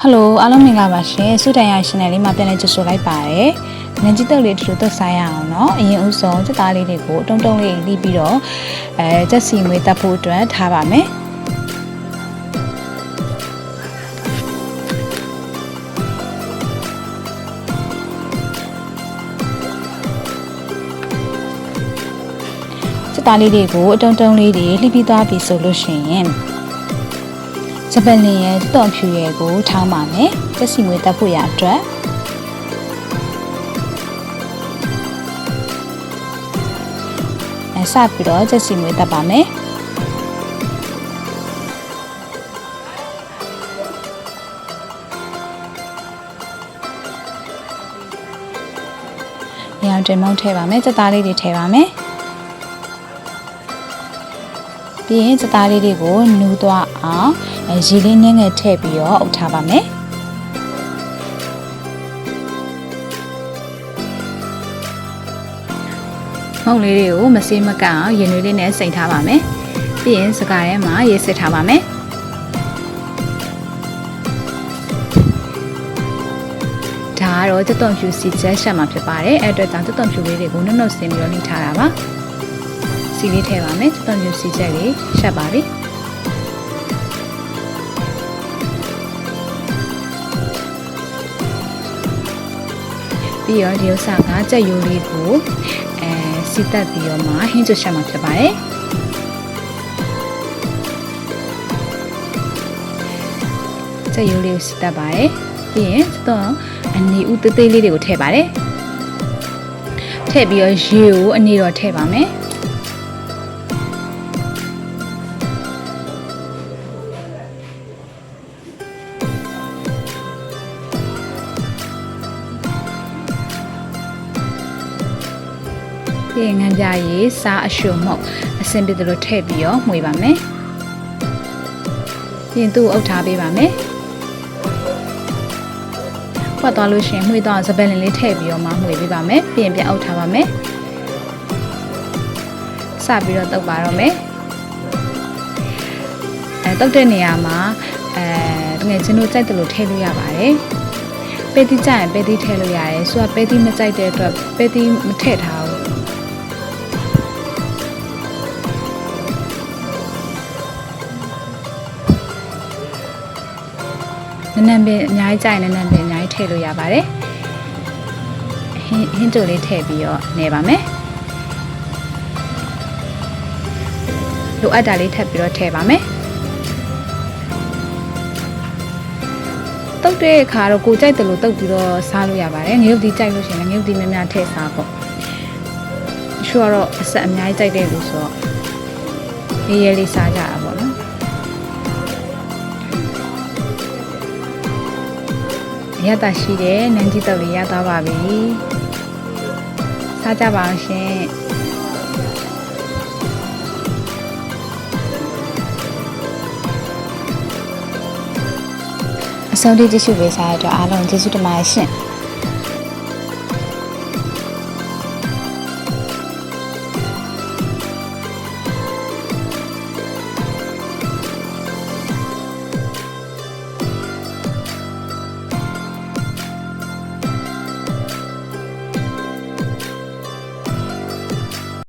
ဟယ်လိုအားလုံးမင်္ဂလာပါရှင်စုတန်ရရှင်နယ်လေးမှာပြန်လည်ကြိုဆိုလိုက်ပါတယ်ငန်းကြီးတုပ်လေးတူတူသက်ဆိုင်ရအောင်เนาะအရင်ဦးဆုံးစက်သားလေးတွေကိုတုံတုံလေးလှီးပြီးတော့အဲကြက်စီမွေးတက်ဖို့အတွက်ထားပါမယ်စက်သားလေးတွေကိုအတုံတုံလေးတွေလှီးပြီးသွားပြီဆိုလို့ရှိရင် စပယ်လင်ရဲ့တော့ဖြူရဲ့ကိုထားပါမယ်ကြက်စီမွေးတက်ဖို့ရအတွက်အဲစပြီးတော့ကြက်စီမွေးတက်ပါမယ်။ရောင်တင်မောင်းထည့်ပါမယ်။စက်သားလေးတွေထည့်ပါမယ်။ပြီးရင်စက်သားလေးတွေကိုနူးသွားအောင်အဲ ရေလေးနည်းငယ်ထည့်ပြီးတော့အုပ်ထားပါမယ်။မုံလေးတွေကိုမစေးမကန့်အောင်ရင်နွေးလေးနဲ့စိန်ထားပါမယ်။ပြီးရင်စကားထဲမှာရေစစ်ထားပါမယ်။ဒါကတော့တက်သွန်ဖြူစီချက်ရှက်မှာဖြစ်ပါတယ်အဲ့အတွက်ကြောင့်တက်သွန်ဖြူလေးတွေကိုနှုတ်နှုတ်ဆင်းပြီးတော့နှိထားတာပါစီလေးထည့်ပါမယ်တက်သွန်ဖြူစီချက်လေးရှက်ပါပြီ ပြီးတော့ဒီဥစ္စာကကြက်ရိုးလေးကိုအဲစီတက်ပြီးတော့မှဟင်းကျွတ်ရှက်မှာဖြစ်ပါတယ်ကြက်ရိုးလေးကိုစီတက်ပါတယ်ပြီးရင်တော့အနေဥသေးသေးလေးတွေကိုထည့်ပါတယ်ထည့်ပြီးတော့ရေကိုအနေတော့ထည့်ပါမယ် ပြီးရင်ငံပြရေးစားအရှုံမှုတ်အစင်ပြတယ်လို့ထည့်ပြီးတော့မှွေပါမယ်ပြီးရင်သူ့ကိုအုပ်ထားပေးပါမယ်ဖွက်သွားလို့ရှိရင်မှွေသွားစပယ်လင်လေးထည့်ပြီးတော့မှမှွေပေးပါမယ်ပြီးရင်ပြန်အုပ်ထားပါမယ်စပြီးတော့တုပ်ပါတော့မယ်အဲတုပ်တဲ့နေရာမှာအဲတကယ်ချင်းတို့ကြိုက်တယ်လို့ထည့်လို့ရပါတယ်ပဲတီကြိုက်ရင်ပဲတီထည့်လို့ရတယ်ဆိုတော့ပဲတီမကြိုက်တဲ့အတွက်ပဲတီမထည့်ထားဘူး နည်းနည်းပဲအများကြီးကြိုက်ရင်နည်းနည်းပဲအများကြီးထည့်လို့ရပါတယ်ဟင်းဟင်းကြိုလေးထည့်ပြီးတော့နေပါမယ်လိုအပ်တာလေးထပ်ပြီးတော့ထည့်ပါမယ်တုတ်တဲ့အခါတော့ကိုကြိုက်တယ်လို့တုတ်ပြီးတော့စားလို့ရပါတယ်ငရုတ်ဒီကြိုက်လို့ရှိရင်ငရုတ်ဒီများများထည့်စားပေါ့ရှူကတော့အဆက်အများကြီးကြိုက်တဲ့လူဆိုတော့ရေးရဲလေးစားကြတာပေါ့ နော်ရတာရှိတယ်နန်းကြီးတုတ်လေးရသွားပါပြီစားကြပါအောင်ရှင်အဆုံးထိကြည့်ရှုပေးစားရတဲ့အတွက်အားလုံးကျေးဇူးတင်ပါတယ်ရှင်